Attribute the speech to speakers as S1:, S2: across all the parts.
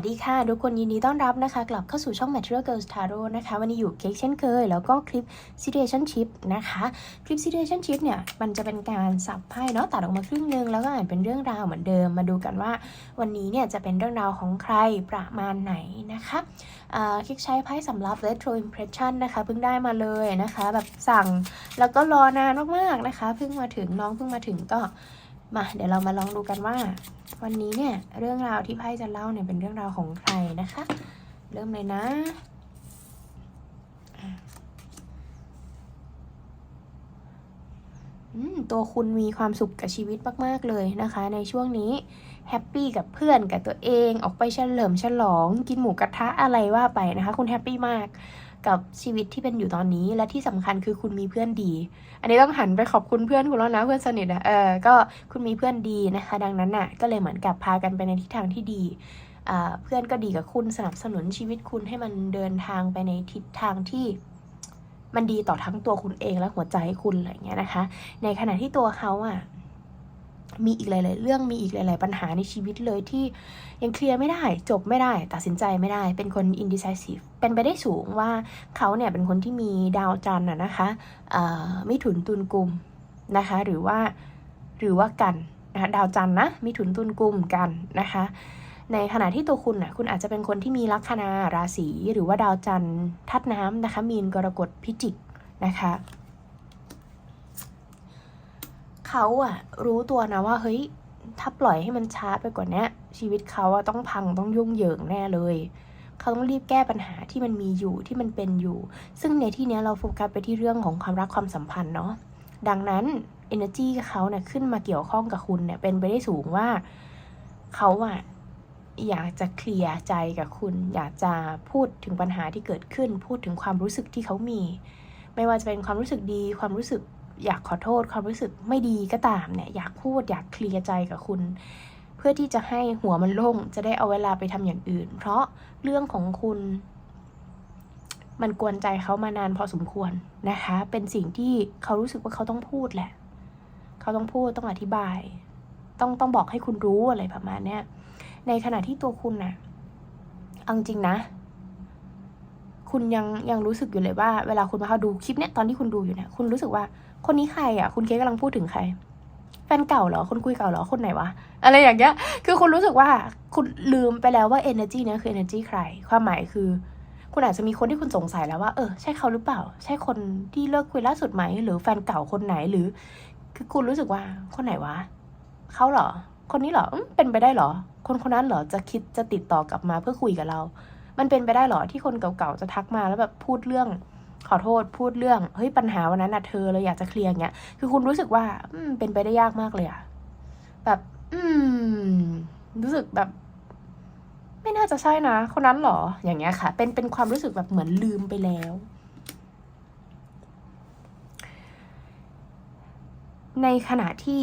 S1: วัสดีค่ะ ทุกคนยินดีต้อนรับนะคะ กลับเข้าสู่ช่อง Material Girls Tarot นะคะ วันนี้อยู่เค้กเช่นเคย แล้วก็คลิป Situationship นะคะ คลิป Situationship เนี่ย มันจะเป็นการสับไพ่เนาะตัดออกมาครึ่งนึง แล้วก็อ่านเป็นเรื่องราวเหมือนเดิม มาดูกันว่าวันนี้เนี่ย จะเป็นเรื่องราวของใครประมาณไหนนะคะอ่าคลิกใช้ไพ่สำรับ Retro Impression นะคะ เพิ่งได้มาเลยนะคะ แบบสั่งแล้วก็รอนานมากๆนะคะ เพิ่งมาถึงน้องเพิ่งมาถึงก็มาเดี๋ยวเรามาลองดูกันว่า วันนี้เนี่ยเรื่องราวที่ไพ่จะเล่าเนี่ยเป็นเรื่องราวของใครนะคะ เริ่มเลยนะอืมตัวคุณมีความสุขกับชีวิตมาก ๆ เลยนะคะ ในช่วงนี้แฮปปี้กับเพื่อนกับตัวเอง ออกไปเฉลิมฉลอง กินหมูกระทะอะไรว่าไปนะคะ คุณแฮปปี้มาก กับชีวิตที่เป็นอยู่ตอนนี้ และที่สำคัญคือคุณมีเพื่อนดี อันนี้ต้องหันไปขอบคุณเพื่อนคุณแล้วนะเพื่อนสนิทอะเออก็คุณมีเพื่อนดีนะคะ ดังนั้นน่ะ ก็เลยเหมือนกับพากันไปในทิศทางที่ดีเพื่อนก็ดีกับคุณสนับสนุนชีวิตคุณให้มันเดินทางไปในทิศทางที่มันดีต่อทั้งตัวคุณเองและหัวใจคุณอะไรอย่างเงี้ยนะคะ ในขณะที่ตัวเขาอะ มีอีกหลาย ๆ เรื่องมีอีกหลาย ๆ ปัญหาในชีวิตเลยที่ยังเคลียร์ไม่ได้จบไม่ได้ ตัดสินใจไม่ได้ เป็นคน indecisive เป็นไปได้สูงว่าเขาเนี่ยเป็นคนที่มีดาวจันทร์อะนะคะเอ่อมิถุนตุลกุมนะคะ หรือว่าหรือว่ากันนะคะดาวจันทร์นะมิถุนตุลกุมกันนะคะในขณะที่ตัวคุณน่ะคุณอาจจะเป็นคนที่มีลัคนาราศีหรือว่าดาวจันทร์ทัดน้ำนะคะ มีนกรกฎพิจิกนะคะ เขาอะรู้ตัวนะว่าเฮ้ยถ้าปล่อยให้มันช้าไปกว่านี้ชีวิตเขาอะต้องพังต้องยุ่งเหยิงแน่เลย เขาต้องรีบแก้ปัญหาที่มันมีอยู่ที่มันเป็นอยู่ ซึ่งในที่นี้เราโฟกัสไปที่เรื่องของความรักความสัมพันธ์เนาะดังนั้น energy เขาเนี่ยขึ้นมาเกี่ยวข้องกับคุณเนี่ยเป็นไปได้สูงว่าเขาอะอยากจะเคลียร์ใจกับคุณ อยากจะพูดถึงปัญหาที่เกิดขึ้น พูดถึงความรู้สึกที่เขามี ไม่ว่าจะเป็นความรู้สึกดี ความรู้สึก อยากขอโทษความรู้สึกไม่ดีก็ตามเนี่ยอยากพูดอยากเคลียร์ใจกับคุณ เพื่อที่จะให้หัวมันโล่งจะได้เอาเวลาไปทำอย่างอื่น เพราะเรื่องของคุณ มันกวนใจเขามานานพอสมควรนะคะ เป็นสิ่งที่เขารู้สึกว่าเขาต้องพูดแหละ เขาต้องพูดต้องอธิบาย ต้องต้องบอกให้คุณรู้อะไรประมาณเนี้ยในขณะที่ตัวคุณน่ะเอาจริงนะคุณยังยังรู้สึกอยู่เลยว่า เวลาคุณมาดูคลิปเนี้ยตอนที่คุณดูอยู่เนี่ยคุณรู้สึกว่า คนนี้ใครอะ คุณเคกกำลังพูดถึงใคร แฟนเก่าเหรอ คนคุยเก่าเหรอ คนไหนวะ อะไรอย่างเงี้ย คือคุณรู้สึกว่าคุณลืมไปแล้วว่า energy เนี้ยคือ energy ใคร ความหมายคือ คุณอาจจะมีคนที่คุณสงสัยแล้วว่า เออ ใช่เขาหรือเปล่า ใช่คนที่เลิกคุยล่าสุดไหม หรือแฟนเก่าคนไหน หรือ คือคุณรู้สึกว่า คนไหนวะ เขาเหรอ คนนี้เหรออเป็นไปได้เหรอ คนคนนั้นเหรอ จะคิดจะติดต่อกลับมาเพื่อคุยกับเรา มันเป็นไปได้เหรอที่คนเก่าๆจะทักมาแล้วแบบพูดเรื่อง ขอโทษพูดเรื่องเฮ้ยปัญหาวันนั้นน่ะเธอเลยอยากจะเคลียร์เงี้ยคือคุณรู้สึกว่า อืม เป็นไปได้ยากมากเลยอะแบบ อืม รู้สึกแบบ ไม่น่าจะใช่นะคนนั้นหรอ อย่างเงี้ยค่ะ เป็นเป็นความรู้สึกแบบเหมือนลืมไปแล้ว ในขณะที่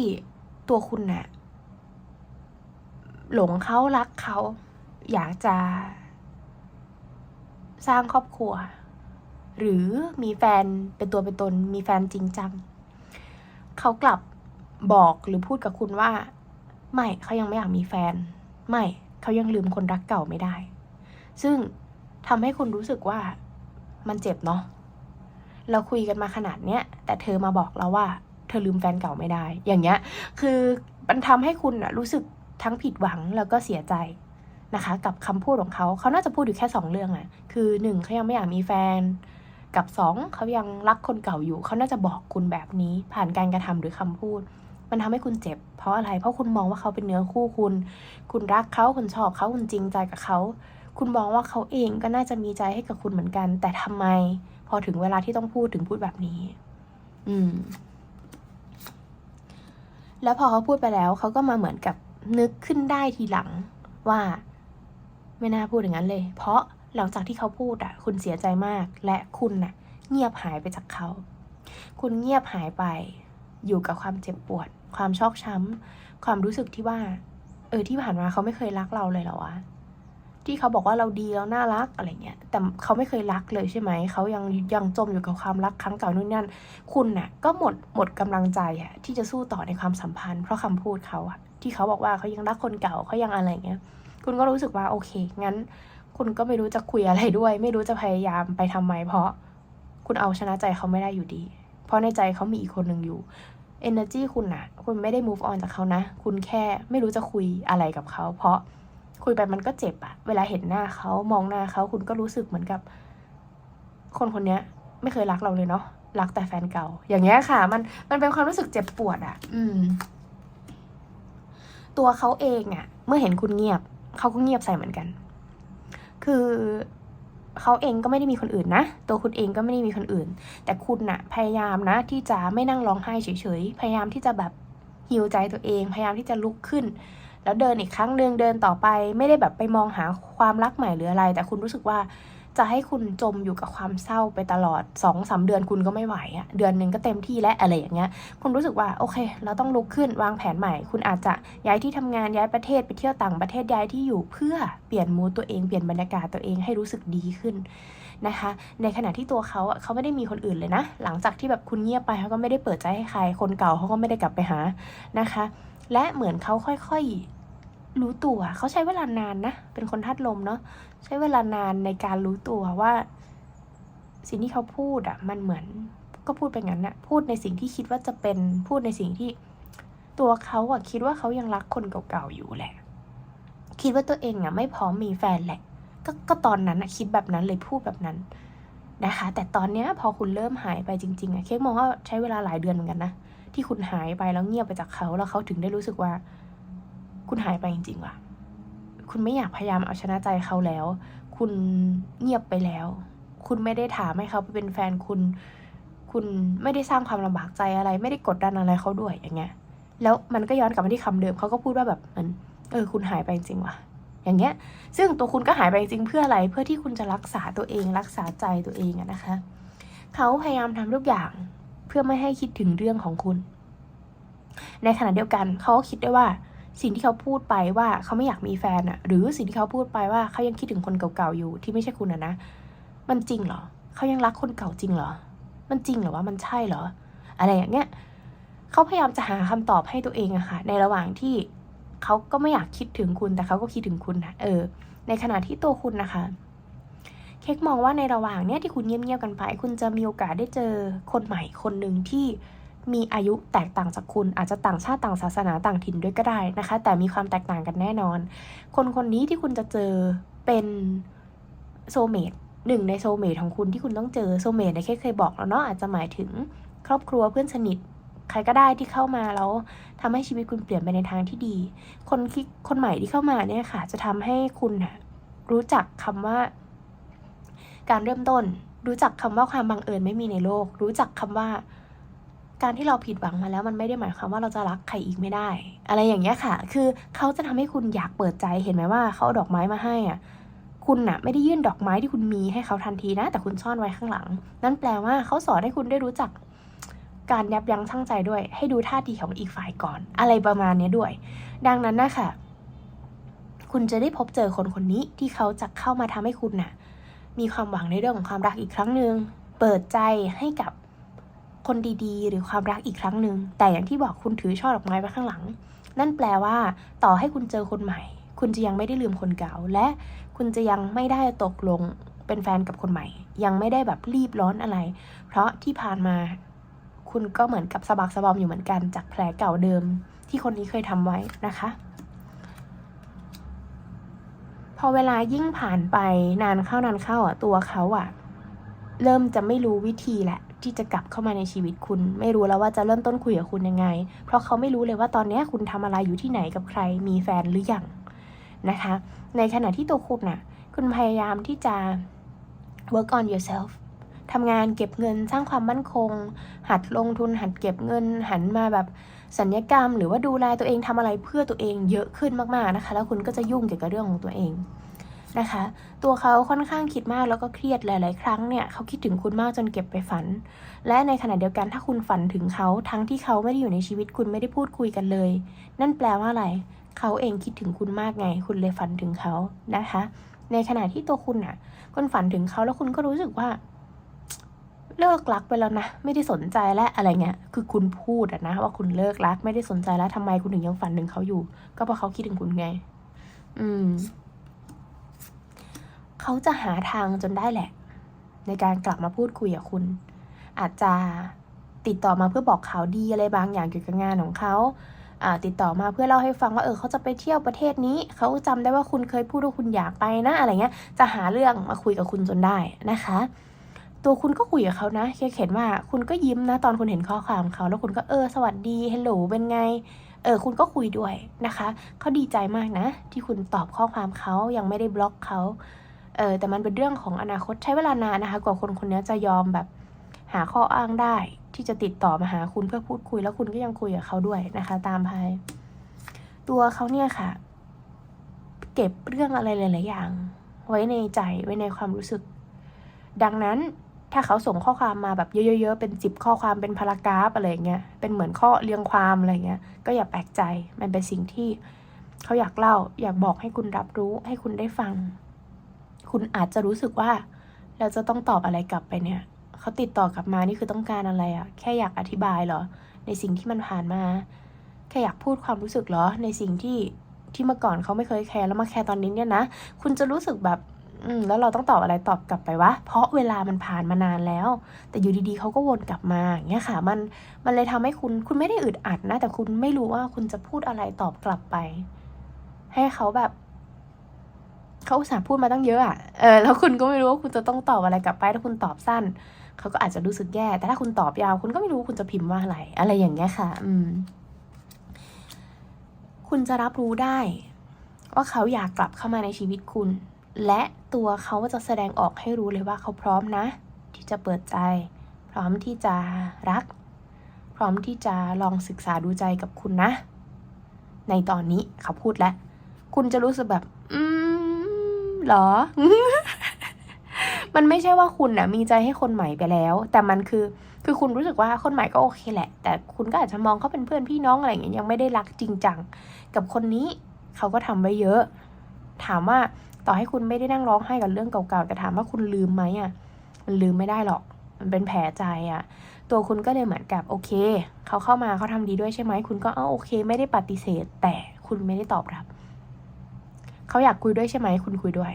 S1: ตัวคุณน่ะหลงเขารักเขา อยากจะ สร้างครอบครัว หรือมีแฟนเป็นตัวเป็นตน มีแฟนจริงจัง เขากลับบอกหรือพูดกับคุณว่า ไม่เขายังไม่อยากมีแฟน ไม่เขายังลืมคนรักเก่าไม่ได้ ซึ่งทำให้คุณรู้สึกว่ามันเจ็บเนาะเราคุยกันมาขนาดเนี้ยแต่เธอมาบอกเราว่า เธอลืมแฟนเก่าไม่ได้ อย่างเงี้ย คือมันทำให้คุณอะรู้สึกทั้งผิดหวังแล้วก็เสียใจนะคะ กับคำพูดของเขา เขาน่าจะพูดอยู่แค่สองเรื่องอะคือหนึ่งเขายังไม่อยากมีแฟน กับสองเขายังรักคนเก่าอยู่ เขาน่าจะบอกคุณแบบนี้ ผ่านการกระทำหรือคำพูด มันทำให้คุณเจ็บ เพราะอะไร เพราะคุณมองว่าเขาเป็นเนื้อคู่คุณ คุณรักเขาคุณชอบเขาคุณจริงใจกับเขา คุณมองว่าเขาเองก็น่าจะมีใจให้กับคุณเหมือนกัน แต่ทำไม พอถึงเวลาที่ต้องพูดถึงพูดแบบนี้ อืม แล้วพอเขาพูดไปแล้ว เขาก็มาเหมือนกับนึกขึ้นได้ทีหลังว่า ไม่น่าพูดอย่างนั้นเลย เพราะ หลังจากที่เขาพูดอะคุณเสียใจมาก และคุณน่ะ เงียบหายไปจากเขา คุณเงียบหายไป อยู่กับความเจ็บปวด ความชอกช้ำ ความรู้สึกที่ว่า เออที่ผ่านมาเขาไม่เคยรักเราเลยเหรอวะที่เขาบอกว่าเราดีแล้วน่ารักอะไรเงี้ย แต่เขาไม่เคยรักเลยใช่ไหม เขายังยังจมอยู่กับความรักครั้งเก่านู่นนั่น คุณน่ะ ก็หมดหมดกำลังใจอะที่จะสู้ต่อในความสัมพันธ์ เพราะคำพูดเขาอะที่เขาบอกว่าเขายังรักคนเก่าเขายังอะไรเงี้ย คุณก็รู้สึกว่าโอเค งั้น คุณก็ไม่รู้จะคุยอะไรด้วย ไม่รู้จะพยายามไปทำไม เพราะคุณเอาชนะใจเขาไม่ได้อยู่ดี เพราะในใจเขามีอีกคนหนึ่งอยู่ energy คุณอะคุณไม่ได้ move on จากเขานะ คุณแค่ไม่รู้จะคุยอะไรกับเขา เพราะคุยไปมันก็เจ็บอะเวลาเห็นหน้าเขามองหน้าเขาคุณก็รู้สึกเหมือนกับ คนคนเนี้ยไม่เคยรักเราเลยเนาะรักแต่แฟนเก่า อย่างเงี้ยค่ะ มันมันเป็นความรู้สึกเจ็บปวดอะอืม ตัวเขาเองอะเมื่อเห็นคุณเงียบเขาก็เงียบใส่เหมือนกัน คือเขาเองก็ไม่ได้มีคนอื่นนะ ตัวคุณเองก็ไม่ได้มีคนอื่น แต่คุณน่ะพยายามนะ ที่จะไม่นั่งร้องไห้เฉยๆ พยายามที่จะแบบฮิวใจตัวเอง พยายามที่จะลุกขึ้น แล้วเดินอีกครั้งหนึ่งเดินต่อไป ไม่ได้แบบไปมองหาความรักใหม่หรืออะไร แต่คุณรู้สึกว่า จะให้คุณจมอยู่กับความเศร้าไปตลอด2อสาเดือนคุณก็ไม่ไหวอะเดือนหนึ่งก็เต็มที่และอะไรอย่างเงี้ย คุณรู้สึกว่าโอเค เราต้องลุกขึ้นวางแผนใหม่ คุณอาจจะย้ายที่ทำงานย้ายประเทศไปเที่ยวต่างประเทศย้ายที่อยู่เพื่อเปลี่ยนมูตัวเองเปลี่ยนบรรยากาศตัวเองให้รู้สึกดีขึ้นนะคะ ในขณะที่ตัวเขาอะเขาไม่ได้มีคนอื่นเลยนะ หลังจากที่แบบคุณเงียบไปเขาก็ไม่ได้เปิดใจให้ใคร คนเก่าเขาก็ไม่ได้กลับไปหานะคะ และเหมือนเขาค่อยๆ รู้ตัวเขาใช้เวลานานนะ เป็นคนทัดลมเนาะใช้เวลานานในการรู้ตัวว่า สิ่งที่เขาพูดอะมันเหมือนก็พูดไปงั้นนะพูดในสิ่งที่คิดว่าจะเป็นพูดในสิ่งที่ตัวเขาอะคิดว่าเขายังรักคนเก่าๆอยู่แหละ คิดว่าตัวเองอะไม่พร้อมมีแฟนแหละก็ก็ตอนนั้นอะคิดแบบนั้นเลยพูดแบบนั้นนะคะ แต่ตอนเนี้ยพอคุณเริ่มหายไปจริง ๆอะเค้กมองว่าใช้เวลาหลายเดือนเหมือนกันนะที่คุณหายไปแล้วเงียบไปจากเขาแล้วเขาถึงได้รู้สึกว่า คุณหายไปจริงๆว่ะ คุณไม่อยากพยายามเอาชนะใจเขาแล้ว คุณเงียบไปแล้ว คุณไม่ได้ถามให้เขาไปเป็นแฟนคุณ คุณไม่ได้สร้างความลำบากใจอะไร ไม่ได้กดดันอะไรเขาด้วยอย่างเงี้ย แล้วมันก็ย้อนกลับมาที่คำเดิมเขาก็พูดว่าแบบเหมือนเออ คุณหายไปจริงว่ะ อย่างเงี้ย ซึ่งตัวคุณก็หายไปจริงเพื่ออะไร เพื่อที่คุณจะรักษาตัวเอง รักษาใจตัวเองอะนะคะ เขาพยายามทำทุกอย่างเพื่อไม่ให้คิดถึงเรื่องของคุณ ในขณะเดียวกันเขาก็คิดได้ว่า สิ่งที่เขาพูดไปว่าเขาไม่อยากมีแฟนอะหรือสิ่งที่เขาพูดไปว่าเขายังคิดถึงคนเก่าๆอยู่ที่ไม่ใช่คุณอะนะ มันจริงเหรอเขายังรักคนเก่าจริงเหรอ มันจริงเหรอว่ามันใช่เหรอ อะไรอย่างเงี้ยเขาพยายามจะหาคำตอบให้ตัวเองอะค่ะ ในระหว่างที่เขาก็ไม่อยากคิดถึงคุณแต่เขาก็คิดถึงคุณนะเออ ในขณะที่ตัวคุณนะคะเค้กมองว่าในระหว่างเนี้ยที่คุณเงียบๆกันไป คุณจะมีโอกาสได้เจอคนใหม่คนหนึ่งที่ มีอายุแตกต่างจากคุณอาจจะต่างชาติต่างศาสนาต่างถิ่นด้วยก็ได้นะคะ แต่มีความแตกต่างกันแน่นอน คนคนนี้ที่คุณจะเจอเป็นโซเมตหนึ่งในโซเมทของคุณที่คุณต้องเจอโซเมทในเคเคยบอกแล้วเนาะอาจจะหมายถึงครอบครัวเพื่อนสนิทใครก็ได้ที่เข้ามาแล้วทำให้ชีวิตคุณเปลี่ยนไปในทางที่ดี คนที่คนใหม่ที่เข้ามาเนี่ยค่ะ จะทำให้คุณรู้จักคำว่า การเริ่มต้น รู้จักคำว่าความบังเอิญไม่มีในโลก รู้จักคำว่า การที่เราผิดหวังมาแล้วมันไม่ได้หมายความว่าเราจะรักใครอีกไม่ได้ อะไรอย่างเงี้ยค่ะ คือเขาจะทำให้คุณอยากเปิดใจเห็นไหมว่าเขาเอาดอกไม้มาให้อะคุณน่ะไม่ได้ยื่นดอกไม้ที่คุณมีให้เขาทันทีนะ แต่คุณซ่อนไว้ข้างหลัง นั่นแปลว่าเขาสอนให้คุณได้รู้จักการยับยั้งชั่งใจด้วย ให้ดูท่าทีของอีกฝ่ายก่อน อะไรประมาณนี้ด้วย ดังนั้นนะคะคุณจะได้พบเจอคนคนนี้ที่เขาจะเข้ามาทำให้คุณน่ะ มีความหวังในเรื่องของความรักอีกครั้งหนึ่งเปิดใจให้กับ คนดีๆ หรือความรักอีกครั้งหนึ่งแต่อย่างที่บอกคุณถือช่อดอกไม้ไว้ข้างหลัง นั่นแปลว่าต่อให้คุณเจอคนใหม่ คุณจะยังไม่ได้ลืมคนเก่า และคุณจะยังไม่ได้ตกลงเป็นแฟนกับคนใหม่ ยังไม่ได้แบบรีบร้อนอะไร เพราะที่ผ่านมาคุณก็เหมือนกับสะบักสะบอมอยู่เหมือนกันจากแผลเก่าเดิม ที่คนนี้เคยทำไว้นะคะ พอเวลายิ่งผ่านไปนานเข้านานเข้าอะตัวเขาอะ เริ่มจะไม่รู้วิธีแหละ ที่จะกลับเข้ามาในชีวิตคุณ ไม่รู้แล้วว่าจะเริ่มต้นคุยกับคุณยังไง เพราะเขาไม่รู้เลยว่าตอนนี้คุณทำอะไรอยู่ที่ไหนกับใคร มีแฟนหรือยังนะคะ ในขณะที่ตัวคุณน่ะ คุณพยายามที่จะ work on yourself ทำงานเก็บเงินสร้างความมั่นคง หัดลงทุนหัดเก็บเงิน หันมาแบบสัญญกรรม หรือว่าดูแลตัวเองทำอะไรเพื่อตัวเองเยอะขึ้นมากๆนะคะ แล้วคุณก็จะยุ่งเกี่ยวกับเรื่องของตัวเอง นะคะ ตัวเขาค่อนข้างคิดมากแล้วก็เครียดหลาย ๆ ครั้งเนี่ยเขาคิดถึงคุณมากจนเก็บไปฝัน และในขณะเดียวกันถ้าคุณฝันถึงเขาทั้งที่เขาไม่ได้อยู่ในชีวิตคุณไม่ได้พูดคุยกันเลย นั่นแปลว่าอะไรเขาเองคิดถึงคุณมากไง คุณเลยฝันถึงเขานะคะ ในขณะที่ตัวคุณอะคุณฝันถึงเขาแล้วคุณก็รู้สึกว่าเลิกรักไปแล้วนะ ไม่ได้สนใจแล้วอะไรเงี้ย คือคุณพูดอะนะ ว่าคุณเลิกรัก ไม่ได้สนใจแล้วทำไมคุณถึงยังฝันถึงเขาอยู่ ก็เพราะเขาคิดถึงคุณไง อืม เขาจะหาทางจนได้แหละ ในการกลับมาพูดคุยกับคุณ อาจจะติดต่อมาเพื่อบอกข่าวดีอะไรบางอย่างเกี่ยวกับงานของเขาอ่าติดต่อมาเพื่อเล่าให้ฟังว่าเออเขาจะไปเที่ยวประเทศนี้เขาจำได้ว่าคุณเคยพูดว่าคุณอยากไปนะอะไรเงี้ย จะหาเรื่องมาคุยกับคุณจนได้นะคะ ตัวคุณก็คุยกับเขานะแค่เขียนว่าคุณก็ยิ้มนะ ตอนคุณเห็นข้อความเขาแล้วคุณก็เออสวัสดีเฮลโหลเป็นไงเออคุณก็คุยด้วยนะคะเขาดีใจมากนะ ที่คุณตอบข้อความเขายังไม่ได้บล็อกเขา เออแต่มันเป็นเรื่องของอนาคตใช้เวลานานนะคะ กว่าคนคนนี้จะยอมแบบหาข้ออ้างได้ ที่จะติดต่อมาหาคุณเพื่อพูดคุย แล้วคุณก็ยังคุยกับเขาด้วยนะคะ ตามไพ่ตัวเขาเนี่ยค่ะ เก็บเรื่องอะไรหลาย ๆ อย่าง ไว้ในใจไว้ในความรู้สึก ดังนั้นถ้าเขาส่งข้อความมาแบบเยอะ ๆ เป็นสิบข้อความเป็นพารากราฟอะไรเงี้ยเป็นเหมือนข้อเรียงความอะไรเงี้ยก็อย่าแปลกใจมันเป็นสิ่งที่เขาอยากเล่า อยากบอกให้คุณรับรู้ให้คุณได้ฟัง คุณอาจจะรู้สึกว่า เราจะต้องตอบอะไรกลับไปเนี่ยเขาติดต่อกลับมานี่คือต้องการอะไรอะแค่อยากอธิบายเหรอ ในสิ่งที่มันผ่านมา แค่อยากพูดความรู้สึกเหรอ ในสิ่งที่ที่เมื่อก่อนเขาไม่เคยแคร์แล้วมาแคร์ตอนนี้เนี่ยนะคุณจะรู้สึกแบบอืมแล้วเราต้องตอบอะไรตอบกลับไปวะ เพราะเวลามันผ่านมานานแล้ว แต่อยู่ดีๆเขาก็วนกลับมาอย่างเงี้ยค่ะ มันมันเลยทำให้คุณคุณไม่ได้อึดอัดนะ แต่คุณไม่รู้ว่าคุณจะพูดอะไรตอบกลับไป ให้เขาแบบ เขาอุตส่าห์พูดมาตั้งเยอะอะเออแล้วคุณก็ไม่รู้ว่าคุณจะต้องตอบอะไรกลับไปถ้าคุณตอบสั้น เขาก็อาจจะรู้สึกแย่ แต่ถ้าคุณตอบยาว คุณก็ไม่รู้ว่าคุณจะพิมพ์ว่าอะไร อะไรอย่างเงี้ยค่ะ อืม คุณจะรับรู้ได้ ว่าเขาอยากกลับเข้ามาในชีวิตคุณ และตัวเขาจะแสดงออกให้รู้เลยว่าเขาพร้อมนะ ที่จะเปิดใจ พร้อมที่จะรัก พร้อมที่จะลองศึกษาดูใจกับคุณนะ ในตอนนี้เขาพูดแล้ว คุณจะรู้สึกแบบ อืม หรอ มันไม่ใช่ว่าคุณนะมีใจให้คนใหม่ไปแล้ว แต่มันคือคือคุณรู้สึกว่าคนใหม่ก็โอเคแหละ แต่คุณก็อาจจะมองเขาเป็นเพื่อนพี่น้องอะไรอย่างเงี้ยยังไม่ได้รักจริงจังกับคนนี้เขาก็ทำไว้เยอะ ถามว่าต่อให้คุณไม่ได้นั่งร้องไห้กับเรื่องเก่าๆแต่ถามว่าคุณลืมไหมอะมันลืมไม่ได้หรอก มันเป็นแผลใจอะ ตัวคุณก็เลยเหมือนกับโอเค เขาเข้ามาเขาทำดีด้วยใช่ไหมคุณก็เออโอเค ไม่ได้ปฏิเสธ แต่คุณไม่ได้ตอบรับ เขาอยากคุยด้วยใช่ไหมคุณคุยด้วย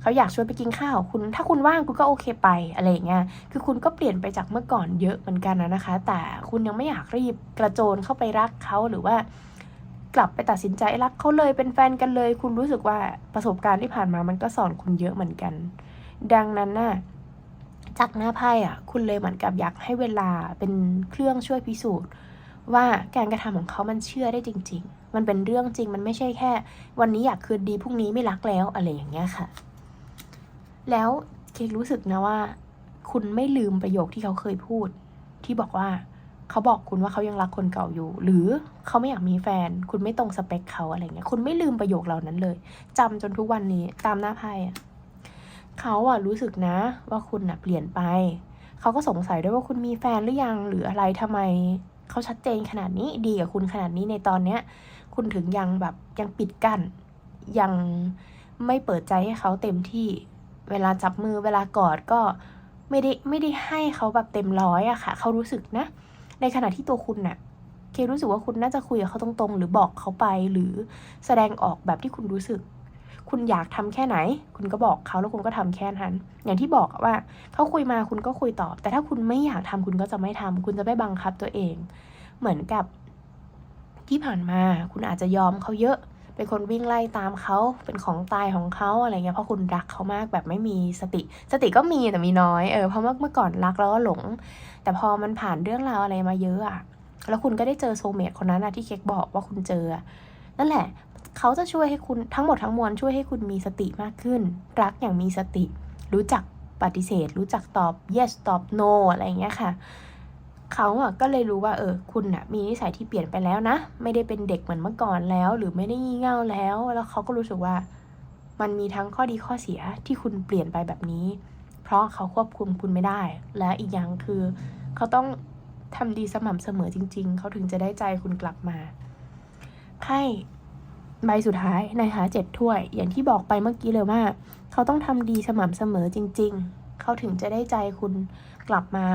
S1: เขาอยากชวนไปกินข้าวคุณ ถ้าคุณว่างคุณก็โอเคไปอะไรอย่างเงี้ยคือคุณก็เปลี่ยนไปจากเมื่อก่อนเยอะเหมือนกันนะคะ แต่คุณยังไม่อยากรีบกระโจนเข้าไปรักเขาหรือว่ากลับไปตัดสินใจรักเขาเลยเป็นแฟนกันเลย คุณรู้สึกว่าประสบการณ์ที่ผ่านมามันก็สอนคุณเยอะเหมือนกัน ดังนั้นน่ะจากหน้าไพ่อะ คุณเลยเหมือนกับอยากให้เวลาเป็นเครื่องช่วยพิสูจน์ ว่าการกระทำของเขามันเชื่อได้จริง ๆ มันเป็นเรื่องจริงมันไม่ใช่แค่ วันนี้อยากคืนดีพรุ่งนี้ไม่รักแล้วอะไรอย่างเงี้ยค่ะ แล้วเคกรู้สึกนะว่า คุณไม่ลืมประโยคที่เขาเคยพูด ที่บอกว่าเขาบอกคุณว่าเขายังรักคนเก่าอยู่ หรือเขาไม่อยากมีแฟน คุณไม่ตรงสเปคเขาอะไรเงี้ยคุณไม่ลืมประโยคเหล่านั้นเลยจำจนทุกวันนี้ตามหน้าไพ่อะเขาอะรู้สึกนะ ว่าคุณอะเปลี่ยนไป เขาก็สงสัยด้วยว่าคุณมีแฟนหรือยังหรืออะไรทำไม เขาชัดเจนขนาดนี้ดีกับคุณขนาดนี้ในตอนเนี้ย คุณถึงยังแบบยังปิดกั้นยังไม่เปิดใจให้เขาเต็มที่ เวลาจับมือเวลากอดก็ไม่ได้ไม่ได้ให้เขาแบบเต็มร้อยอะค่ะ เขารู้สึกนะ ในขณะที่ตัวคุณน่ะ เครู้สึกว่าคุณน่าจะคุยกับเขาตรงๆ หรือบอกเขาไปหรือแสดงออกแบบที่คุณรู้สึก คุณอยากทำแค่ไหน คุณก็บอกเขาแล้วคุณก็ทำแค่นั้นอย่างที่บอกว่าเขาคุยมาคุณก็คุยตอบ แต่ถ้าคุณไม่อยากทำคุณก็จะไม่ทำคุณจะไม่บังคับตัวเอง เหมือนกับ ที่ผ่านมาคุณอาจจะยอมเขาเยอะ เป็นคนวิ่งไล่ตามเขาเป็นของตายของเขาอะไรเงี้ยเพราะคุณรักเขามากแบบไม่มีสติ สติก็มีแต่มีน้อยเออเพราะเมื่อเมื่อก่อนรักแล้วก็หลง แต่พอมันผ่านเรื่องราวอะไรมาเยอะอะแล้วคุณก็ได้เจอโซเมตคนนั้นนะที่เค้กบอกว่าคุณเจอ นั่นแหละ เขาจะช่วยให้คุณทั้งหมดทั้งมวลช่วยให้คุณมีสติมากขึ้น รักอย่างมีสติ รู้จักปฏิเสธ รู้จักตอบ yes ตอบ no อะไรอย่างเงี้ยค่ะ เขาอะก็เลยรู้ว่าเออคุณอะมีนิสัยที่เปลี่ยนไปแล้วนะ ไม่ได้เป็นเด็กเหมือนเมื่อก่อนแล้ว หรือไม่ได้งี่เง่าแล้ว แล้วเขาก็รู้สึกว่า มันมีทั้งข้อดีข้อเสียที่คุณเปลี่ยนไปแบบนี้ เพราะเขาควบคุมคุณไม่ได้ และอีกอย่างคือ เขาต้องทำดีสม่ำเสมอจริง ๆ เขาถึงจะได้ใจคุณกลับมาไพ่ใบสุดท้ายนะคะเจ็ดถ้วย อย่างที่บอกไปเมื่อกี้เลยว่า เขาต้องทำดีสม่ำเสมอจริง ๆ เขาถึงจะได้ใจคุณกลับมา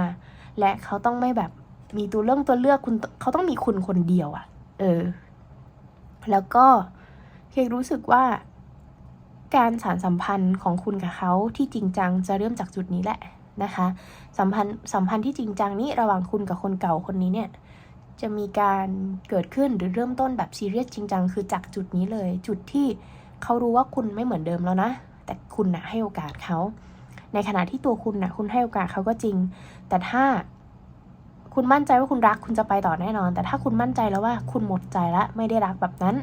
S1: และเขาต้องไม่แบบมีตัวเรื่องตัวเลือกคุณเขาต้องมีคุณคนเดียวอะ่ะ เออ แล้วก็เครู้สึกว่า การสานสัมพันธ์ของคุณกับเขาที่จริงจังจะเริ่มจากจุดนี้แหละนะคะ สัมพันธ์สัมพันธ์ที่จริงจังนี้ระหว่างคุณกับคนเก่าคนนี้เนี่ยจะมีการเกิดขึ้นหรือเริ่มต้นแบบซีเรียสจริงจังคือจากจุดนี้เลย จุดที่เขารู้ว่าคุณไม่เหมือนเดิมแล้วนะ แต่คุณนะให้โอกาสเขา ในขณะที่ตัวคุณนะคุณให้โอกาสเขาก็จริง แต่ถ้าคุณมั่นใจว่าคุณรักคุณจะไปต่อแน่นอน แต่ถ้าคุณมั่นใจแล้วว่าคุณหมดใจละไม่ได้รักแบบนั้น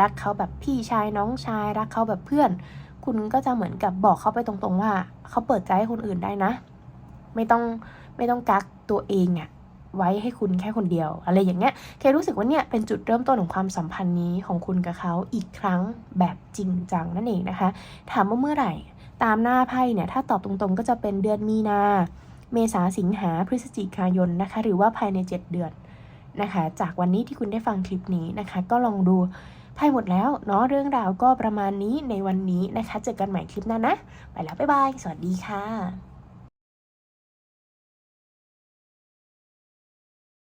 S1: รักเขาแบบพี่ชายน้องชาย รักเขาแบบเพื่อน คุณก็จะเหมือนกับบอกเขาไปตรงๆว่า เขาเปิดใจให้คนอื่นได้นะ ไม่ต้องไม่ต้องกักตัวเองอะไว้ให้คุณแค่คนเดียว อะไรอย่างเงี้ยเครู้สึกว่าเนี่ยเป็นจุดเริ่มต้นของความสัมพันธ์นี้ของคุณกับเขาอีกครั้งแบบจริงจังนั่นเองนะคะ ถามว่าเมื่อไหร่ ตามหน้าไพ่เนี่ยถ้าตอบตรงๆ ก็จะเป็นเดือนมีนา เมษาสิงหาพฤศจิกายนนะคะ หรือว่าภายใน 7 เดือนนะคะ จากวันนี้ที่คุณได้ฟังคลิปนี้นะคะ ก็ลองดูไพ่หมดแล้วเนาะเรื่องราวก็ประมาณนี้ในวันนี้นะคะ เจอกันใหม่คลิปหน้านะ ไปแล้ว บ๊ายบาย สวัสดีค่ะ